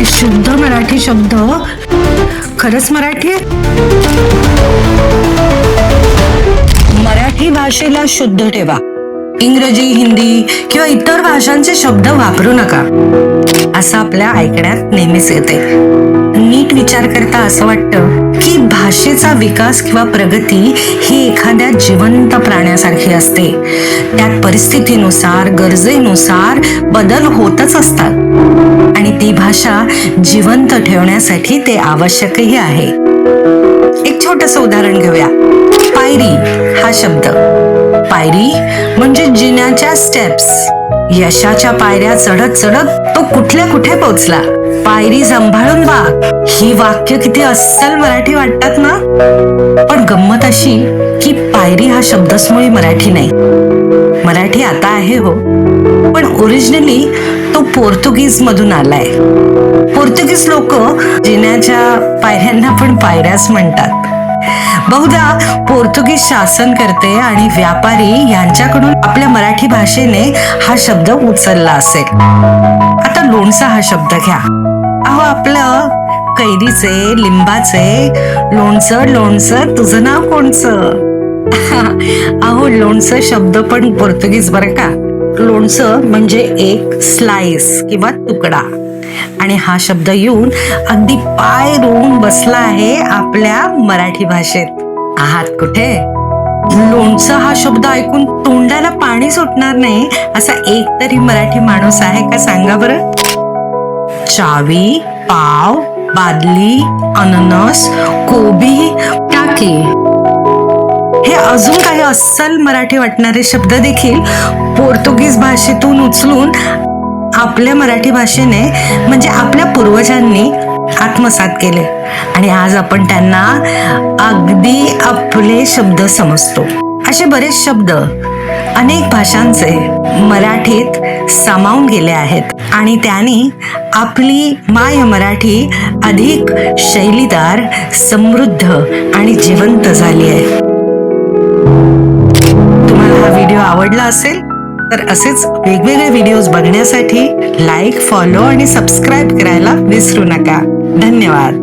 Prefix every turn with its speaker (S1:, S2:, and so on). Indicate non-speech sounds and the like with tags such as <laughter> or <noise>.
S1: हे शुद्ध मराठी शब्द. खरंच मराठी? आहे मराठी भाषेला शुद्ध ठेवा. इंग्रजी हिंदी किंवा इतर भाषांचे शब्द वापरू नका. असं आपल्या ऐकण्यात नेहमीच येते. नीट विचार करता असं वाटतं की भाषेचा विकास किंवा प्रगती ही एखाद्या जिवंत प्राण्यासारखी असते. त्यात परिस्थितीनुसार गरजेनुसार बदल होतच असतात. आणि ती भाषा जिवंत ठेवण्यासाठी ते आवश्यकही आहे. एक छोटस उदाहरण घेऊया. पायरी हा शब्द. पायरी म्हणजे जिन्याच्या स्टेप्स यशाच्या पायऱ्या चढत चढत तो कुठल्या कुठे पोहोचला? पायरी सांभाळून वा ही वाक्य किती अस्सल मराठी वाटतात ना? पण गंमत अशी की पायरी हा शब्दच मुळी मराठी नाही. मराठी आता आहे हो. पण ओरिजिनली तो पोर्तुगीज मधून आलाय. पोर्तुगीज लोक जिन्याच्या पायऱ्यांना पण पायऱ्याच म्हणतात. बहुधा पोर्तुगीज शासन करते आणि व्यापारी यांच्याकडून आपल्या मराठी भाषेने हा शब्द उचलला असेल. आता लोणचा हा शब्द घ्या. अहो आपलं कैरीचे लिंबाचे लोणचं लोणचं तुझं नाव कोणचं? <laughs> अहो लोणचं शब्द पण पोर्तुगीज बरं का. लोणचं म्हणजे एक स्लाइस किंवा तुकडा. आणि हा शब्द येऊन अगदी पाय रोवून बसला आहे आपल्या मराठी भाषेत. आहात कुठे? लोणचं हा शब्द ऐकून तोंडाला पाणी सुटणार नाही असा एक तरी मराठी माणूस आहे का सांगा बरं? चावी पाव बादली अननस कोबी टाकी. हे अजून काही अस्सल मराठी वाटणारे शब्द देखील पोर्तुगीज भाषेतून उचलून आपल्या मराठी भाषेने म्हणजे आपल्या पूर्वजांनी आत्मसात केले. आणि आज आपण त्यांना अगदी आपले शब्द समजतो. असे बरेच शब्द अनेक भाषांचे मराठीत सामावून गेले आहेत. आणि त्यांनी आपली माय मराठी अधिक शैलीदार समृद्ध आणि जिवंत झाली आहे. तुम्हाला हा व्हिडिओ आवडला असेल तर असेच वेगवेगळे व्हिडिओज बघण्यासाठी लाईक फॉलो आणि सबस्क्राईब करायला विसरू नका. धन्यवाद.